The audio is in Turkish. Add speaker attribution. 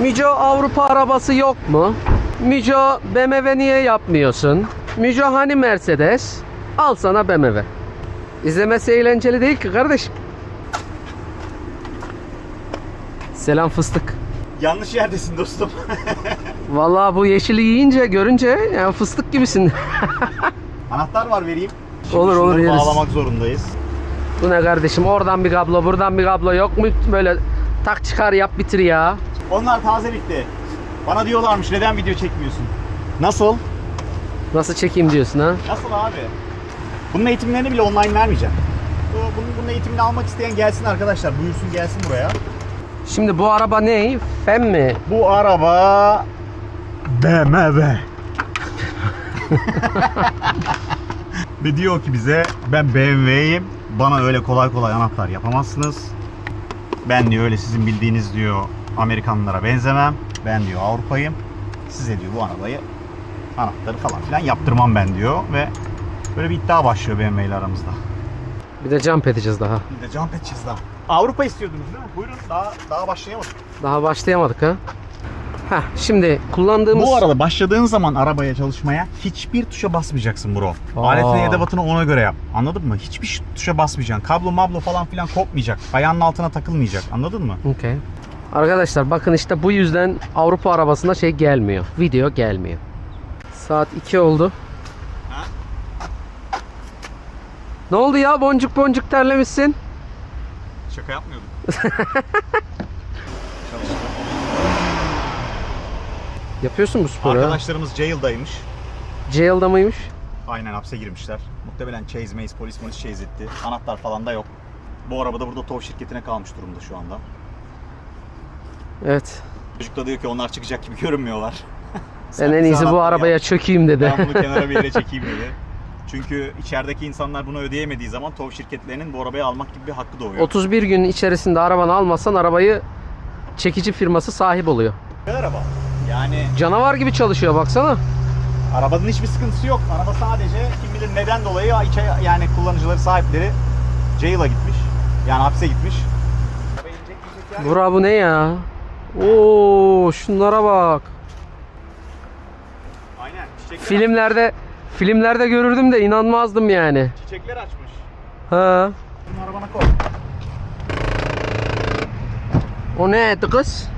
Speaker 1: Müco Avrupa arabası yok mu? Müco BMW niye yapmıyorsun? Müco hani Mercedes? Al sana BMW. İzlemesi eğlenceli değil ki kardeşim. Selam fıstık.
Speaker 2: Yanlış yerdesin dostum.
Speaker 1: Vallahi bu yeşili yiyince görünce yani fıstık gibisin.
Speaker 2: Anahtar var vereyim.
Speaker 1: Olur, olur,
Speaker 2: şunları
Speaker 1: yeriz.
Speaker 2: Bağlamak zorundayız.
Speaker 1: bu ne kardeşim oradan bir kablo buradan bir kablo yok mu böyle tak çıkar yap bitir ya.
Speaker 2: Onlar tazelikti. Bana diyorlarmış neden video çekmiyorsun? Nasıl?
Speaker 1: Nasıl çekeyim diyorsun ha?
Speaker 2: Nasıl abi? Bunun eğitimlerini bile online vermeyeceğim. Bu, bunun, bunun eğitimini almak isteyen gelsin arkadaşlar. Buyursun gelsin buraya.
Speaker 1: Şimdi bu araba ne? Fem mi?
Speaker 2: Bu araba BMW. Ve diyor ki bize ben BMW'yim. Bana öyle kolay kolay anahtar yapamazsınız. Ben diyor öyle sizin bildiğiniz diyor Amerikanlara benzemem. Ben diyor Avrupa'yım. Size diyor bu arabayı anahtarı falan filan yaptırmam ben diyor ve böyle bir iddia başlıyor BMW ile aramızda.
Speaker 1: Bir de jump edeceğiz daha.
Speaker 2: Bir de jump edeceğiz daha. Avrupa istiyordunuz değil mi? Buyurun daha daha başlayamadık.
Speaker 1: Daha başlayamadık ha. Heh, şimdi kullandığımız...
Speaker 2: Bu arada başladığın zaman arabaya çalışmaya hiçbir tuşa basmayacaksın bro.
Speaker 1: Aa.
Speaker 2: Aletini edevatını ona göre yap. Anladın mı? Hiçbir tuşa basmayacaksın. Kablo mablo falan filan kopmayacak. Ayağının altına takılmayacak. Anladın mı?
Speaker 1: Okey. Arkadaşlar bakın işte bu yüzden Avrupa arabasında şey gelmiyor. Video gelmiyor. Saat 2 oldu.
Speaker 2: Ha?
Speaker 1: Ne oldu ya boncuk boncuk terlemişsin?
Speaker 2: Şaka yapmıyordum.
Speaker 1: Yapıyorsun bu sporu.
Speaker 2: Arkadaşlarımız jail'daymış.
Speaker 1: Jail'da mıymış?
Speaker 2: Aynen hapse girmişler. Muhtemelen chase maze, polis polis chase etti. Anahtar falan da yok. Bu araba da burada TOV şirketine kalmış durumda şu anda.
Speaker 1: Evet.
Speaker 2: Çocuk da diyor ki onlar çıkacak gibi görünmüyorlar.
Speaker 1: Ben
Speaker 2: Sen
Speaker 1: en iyisi bu arabaya
Speaker 2: yap.
Speaker 1: çökeyim dedi.
Speaker 2: Ben bunu kenara bir yere çekeyim dedi. Çünkü içerideki insanlar bunu ödeyemediği zaman TOV şirketlerinin bu arabayı almak gibi bir hakkı doğuyor.
Speaker 1: 31 gün içerisinde arabanı almazsan arabayı çekici firması sahip oluyor.
Speaker 2: Güzel araba. Yani
Speaker 1: Canavar gibi çalışıyor baksana.
Speaker 2: arabanın hiçbir sıkıntısı yok. Araba sadece kim bilir neden dolayı yani kullanıcıları sahipleri jail'a gitmiş. Yani hapse gitmiş.
Speaker 1: Bura bu ne ya? Oo şunlara bak.
Speaker 2: Aynen. Çiçekler,
Speaker 1: Filmlerde filmlerde görürdüm de inanmazdım yani.
Speaker 2: çiçekler açmış.
Speaker 1: Ha.
Speaker 2: Bunu arabana koy.
Speaker 1: O neydi kız?